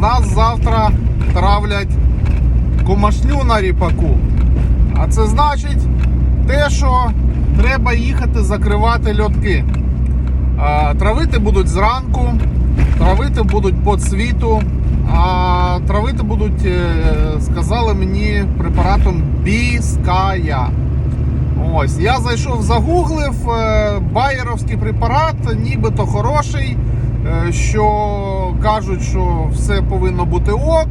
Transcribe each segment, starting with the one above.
нас завтра травлять комашню на ріпаку. А це значить те, що треба їхати закривати льотки. Травити будуть зранку, травити будуть по цвіту, а травити будуть, е, сказали мені, препаратом біская. Ось, я зайшов, загуглив е, байеровський препарат, нібито хороший, що кажуть, що все повинно бути ок,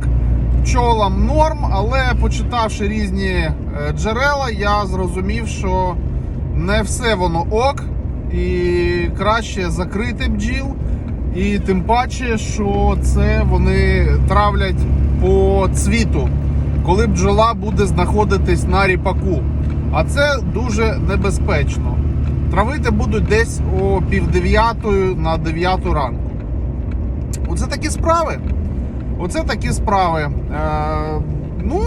пчолам норм, але почитавши різні е, джерела, я зрозумів, що не все воно ок, і краще закрити бджіл. І тим паче, що це вони травлять по цвіту, коли бджола буде знаходитись на ріпаку. А це дуже небезпечно. Травити будуть десь о півдев'ятої на дев'яту ранку. Оце такі справи. Оце такі справи. Е, ну,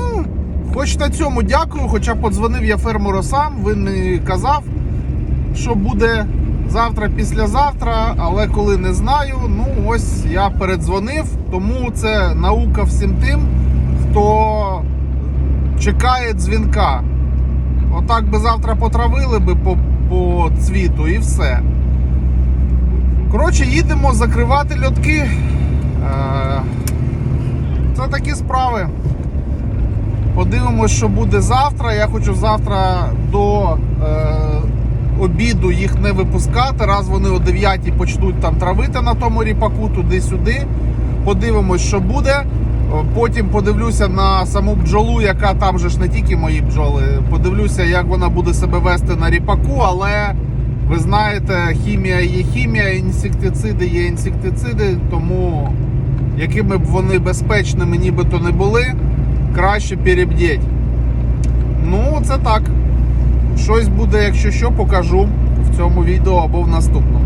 хоч на цьому дякую, хоча подзвонив я фермеру сам, він не казав, що буде завтра, післязавтра, але коли не знаю, ну ось я передзвонив, тому це наука всім тим, хто чекає дзвінка. Отак би завтра потравили би по, по цвіту і все. Коротше, їдемо закривати льотки. Е, Це такі справи. Подивимось, що буде завтра. Я хочу завтра до е, обіду їх не випускати. Раз вони о 9 почнуть там травити на тому ріпаку, туди-сюди. Подивимось, що буде. Потім подивлюся на саму бджолу, яка там же ж не тільки мої бджоли. Подивлюся, як вона буде себе вести на ріпаку, але ви знаєте, хімія є хімія, інсектициди є інсектициди, тому якими б вони безпечними нібито не були, краще перебдіть. Ну, це так. Щось буде, якщо що, покажу в цьому відео або в наступному.